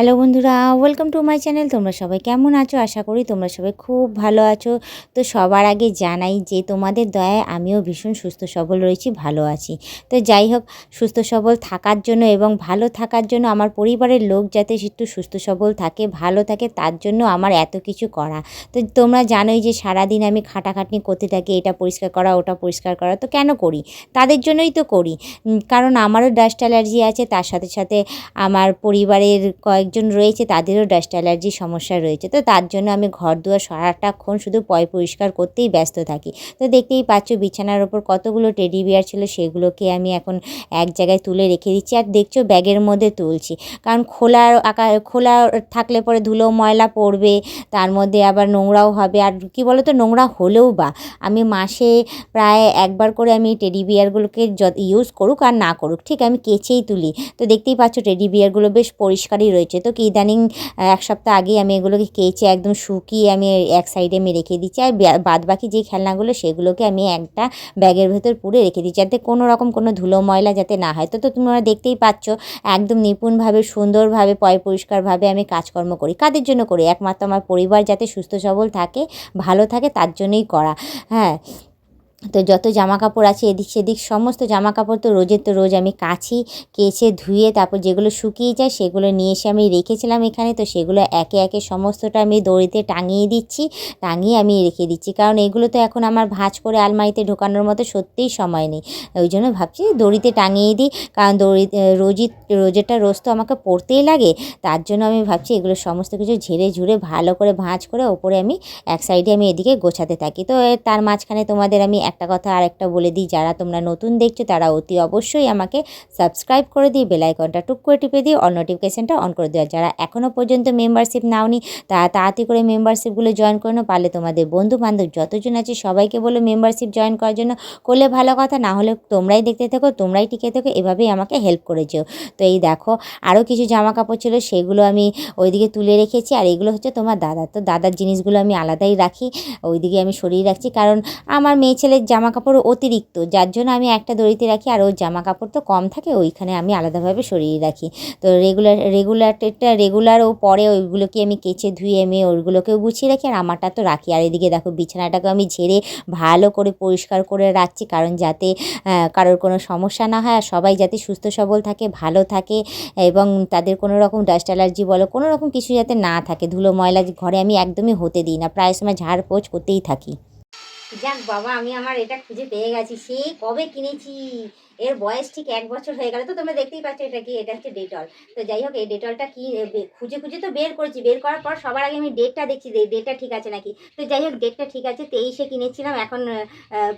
Hello বন্ধুরা welcome to my channel তোমরা সবাই কেমন আছো? আশা করি তোমরা সবাই খুব ভালো আছো। তো সবার আগে জানাই যে তোমাদের দয়ায় আমিও ভীষণ সুস্থ সবল রয়েছি, ভালো আছি। তো যাই হোক, সুস্থ সবল থাকার জন্য এবং ভালো থাকার জন্য আমার পরিবারের লোক যাতে একটু সুস্থ সবল থাকে, ভালো থাকে, তার জন্য আমার এত কিছু করা। তো তোমরা জানোই যে সারাদিন আমি খাটাখাটনি করতে থাকি, এটা পরিষ্কার করা, ওটা পরিষ্কার করা। তো কেন করি? তাদের জন্যই তো করি। কারণ আমারও ডাস্ট অ্যালার্জি আছে, তার সাথে সাথে আমার পরিবারের কয়েকজন রয়েছে, তাদেরও ডাস্ট অ্যালার্জির সমস্যা রয়েছে। তো তার জন্য আমি ঘর দুয়ার সারাটাক্ষণ শুধু পয় পরিষ্কার করতেই ব্যস্ত থাকি। তো দেখতেই পাচ্ছ বিছানার ওপর কতগুলো টেডি বিয়ার ছিল, সেগুলোকে আমি এখন এক জায়গায় তুলে রেখে দিচ্ছি আর দেখছ ব্যাগের মধ্যে তুলছি। কারণ খোলা আকা, খোলা থাকলে পরে ধুলো, ময়লা পড়বে, তার মধ্যে আবার নোংরাও হবে। আর কি বলো তো নোংরা হলেও বা, আমি মাসে প্রায় একবার করে আমি টেডি বিয়ারগুলোকে ইউজ করুক আর না করুক, ঠিক আমি কেচেই তুলি। তো দেখতেই পাচ্ছ টেডি বিয়ারগুলো বেশ পরিষ্কারই রয়েছে। তো কি ইদানিং এক সপ্তাহ আগেই আমি এগুলোকে কেচে একদম শুকিয়ে আমি এক সাইডে আমি রেখে দিচ্ছি। আর বাদ বাকি যে খেলনাগুলো, সেগুলোকে আমি একটা ব্যাগের ভেতর পুরে রেখে দিচ্ছি যাতে কোনো রকম কোনো ধুলো ময়লা যাতে না হয়। তো তো তোমরা দেখতেই পাচ্ছ, একদম নিপুণভাবে, সুন্দরভাবে, পয় পরিষ্কারভাবে আমি কাজকর্ম করি। কাদের জন্য করি? একমাত্র আমার পরিবার যাতে সুস্থ সবল থাকে, ভালো থাকে, তার জন্যই করা। হ্যাঁ তো যত জামা কাপড় আছে, এদিক সেদিক সমস্ত জামা কাপড় তো রোজের তো রোজ আমি কাছি, কেচে, ধুয়ে তারপর যেগুলো শুকিয়ে যায় সেগুলো নিয়ে এসে আমি রেখেছিলাম এখানে। তো সেগুলো একে একে সমস্তটা আমি দড়িতে টাঙিয়ে দিচ্ছি, টাঙিয়ে আমি রেখে দিচ্ছি। কারণ এগুলো তো এখন আমার ভাঁজ করে আলমারিতে ঢোকানোর মতো সত্যিই সময় নেই। ওই জন্য ভাবছি দড়িতে টাঙিয়ে দিই, কারণ দড়ি রোজই, রোজেরটা রোজ তো আমাকে পড়তেই লাগে। তার জন্য আমি ভাবছি এগুলো সমস্ত কিছু ঝেড়ে ঝুড়ে ভালো করে ভাঁজ করে ওপরে আমি, এক সাইডে আমি এদিকে গোছাতে থাকি। তো তার মাঝখানে তোমাদের আমি একটা কথা আর একটা বলে দিই, যারা তোমরা নতুন দেখছ তারা অতি অবশ্যই আমাকে সাবস্ক্রাইব করে দিয়ে বেল আইকনটা টুক করে টিপে দিয়ে অল নোটিফিকেশানটা অন করে দেওয়া যারা এখনও পর্যন্ত মেম্বারশিপ নাওনি, তারা তাড়াতাড়ি করে মেম্বারশিপগুলো জয়েন করে নাও, পারলে তোমাদের বন্ধু বান্ধব যতজন আছে সবাইকে বলো মেম্বারশিপ জয়েন করার জন্য। করলে ভালো কথা, না হলে তোমরাই দেখতে থাকো, তোমরাই টিকে থাকো, এভাবেই আমাকে হেল্প করে যেও। তো এই দেখো আরও কিছু জামা কাপড় ছিল, সেগুলো আমি ওইদিকে তুলে রেখেছি, আর এগুলো হচ্ছে তোমার দাদা তো দাদার জিনিসগুলো আমি আলাদাই রাখি, ওইদিকে আমি সরিয়ে রাখছি, কারণ আমার মেয়ে ছেলের জামা কাপড় অতিরিক্ত, যার জন্য আমি একটা দড়িতে রাখি আর ওর জামা কাপড় তো কম থাকে, ওইখানে আমি আলাদাভাবে সরিয়ে রাখি। তো রেগুলার রেগুলারটা রেগুলার ও পরে ওইগুলোকে আমি কেচে ধুয়ে আমি ওইগুলোকেও গুছিয়ে রাখি আর আমারটা তো রাখি। আর এদিকে দেখো বিছানাটাকে আমি ঝেড়ে ভালো করে পরিষ্কার করে রাখছি, কারণ যাতে কারোর কোনো সমস্যা না হয় আর সবাই যাতে সুস্থ সবল থাকে, ভালো থাকে এবং তাদের কোনো রকম ডাস্ট অ্যালার্জি বলো, কোনো রকম কিছু যাতে না থাকে। ধুলো ময়লা ঘরে আমি একদমই হতে দিই না, প্রায় সময় ঝাড় পোছ করতেই থাকি। যাক বাবা, আমি আমার এটা খুঁজে পেয়ে গেছি। সে কবে কিনেছি? এর বয়স ঠিক এক বছর হয়ে গেল তো, তোমরা দেখতেই পাচ্ছ এটা কি, এটা হচ্ছে ডেটল। তো যাই হোক, এই ডেটলটা কি খুঁজে খুঁজে তো বের করেছি। বের করার পর সবার আগে আমি ডেটটা দেখছি ডেটটা ঠিক আছে নাকি। তো যাই হোক, ডেটটা ঠিক আছে, তেইশে কিনেছিলাম, এখন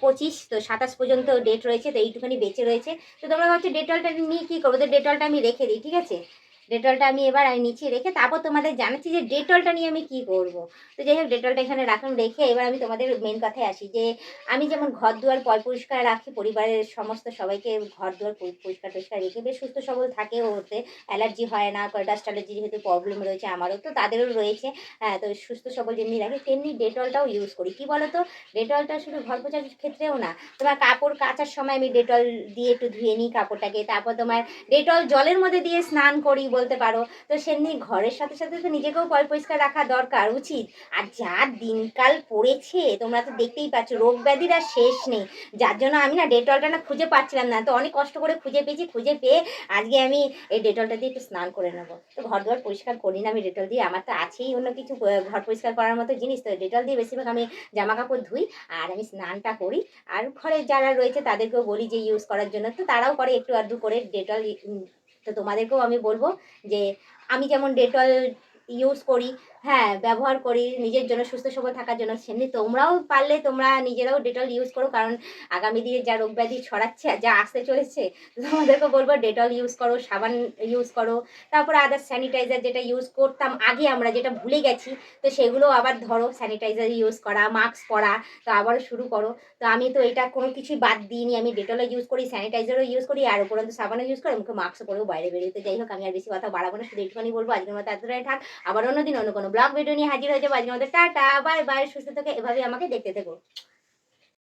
পঁচিশ, তো সাতাশ পর্যন্ত ডেট রয়েছে, তো এইটুখানি বেঁচে রয়েছে। তো তোমরা ভাবছ ডেটলটা নিয়ে কী করব? তো ডেটলটা আমি রেখে দিই, ঠিক আছে? ডেটলটা আমি এবার আমি নিচে রেখে তারপর তোমাদের জানাচ্ছি যে ডেটলটা নিয়ে আমি কি করব। তো যাই হোক ডেটলটা এখানে রাখুন, রেখে এবার আমি তোমাদের মেন কথায় আসি যে আমি যেমন ঘর দুয়ার পয় পরিষ্কার রাখি, পরিবারের সমস্ত সবাইকে ঘর দুয়ার পরি- পরিষ্কার পরিষ্কার রেখে বেশ সুস্থ সবল থাকে ওতে, অ্যালার্জি হয় না ডাস্ট অ্যালার্জি যেহেতু প্রবলেম রয়েছে আমারও, তো তাদেরও রয়েছে হ্যাঁ তো সুস্থ সবল যেমনি রাখি, তেমনি ডেটলটাও ইউজ করি। কি বলো তো ডেটলটা শুধু ঘর পোছার ক্ষেত্রেও না, তোমার কাপড় কাচার সময় আমি ডেটল দিয়ে একটু ধুয়ে নিই কাপড়টাকে, তারপর তোমার ডেটল জলের মধ্যে দিয়ে স্নান করি বলতে পারো। তো সেমনি ঘরের সাথে সাথে তো নিজেকেও পরিষ্কার রাখা দরকার, উচিত। আর যা দিনকাল পড়েছে, তোমরা তো দেখতেই পাচ্ছ, রোগ ব্যাধির আর শেষ নেই। যার জন্য আমি না ডেটলটা না খুঁজে পাচ্ছিলাম না। তো অনেক কষ্ট করে খুঁজে পেয়েছি, খুঁজে পেয়ে আজকে আমি এই ডেটলটা দিয়ে একটু স্নান করে নেব। তো ঘর দুয়ার পরিষ্কার করি না আমি, ডেটল দিয়ে আমার তো আছেই অন্য কিছু ঘর পরিষ্কার করার মতো জিনিস। তো ডেটল দিয়ে বেশিরভাগ আমি জামা কাপড় ধুই আর আমি স্নানটা করি। আর ঘরে যারা রয়েছে তাদেরকেও বলি যে ইউজ করার জন্য। তো তারাও করে একটু আধটু করে ডেটল তো তোমাদেরকেও আমি বলব যে আমি যেমন ডেটল ইউজ করি হ্যাঁ ব্যবহার করি, নিজের জন্য সুস্থ সবল থাকার জন্য। সেমনি তোমরাও পারলে, তোমরা নিজেরাও ডেটল ইউজ করো, কারণ আগামী দিনে যা রোগ ব্যাধি ছড়াচ্ছে, যা আসতে চলেছে তোমাদেরকে বলব ডেটল ইউজ করো, সাবান ইউজ করো, তারপরে আদার স্যানিটাইজার যেটা ইউজ করতাম আগে আমরা, যেটা ভুলে গেছি, তো সেগুলো আবার ধরো স্যানিটাইজার ইউজ করা মাস্ক পরা, তো আবারও শুরু করো। তো আমি তো এটা কোনো কিছুই বাদ দিইনি, আমি ডেটলও ইউজ করি স্যানিটাইজারও ইউজ করি, আর উপরন্ত সাবানও ইউজ করি, মুখে মাস্ক পরেও বাইরে বেরোতে যাই হোক, আমি আর বেশি কথা বাড়াবো না, শুধু একটুখানি বলব, আজকের মতো এতটাই, থাক। আবার অন্যদিন অন্য কোনো ব্লগ ভিডিও নিয়ে হাজির হয়ে যাব। আজকের মতো টাটা বাই বাই সুস্থ থেকে এভাবেই আমাকে দেখতে থেকো।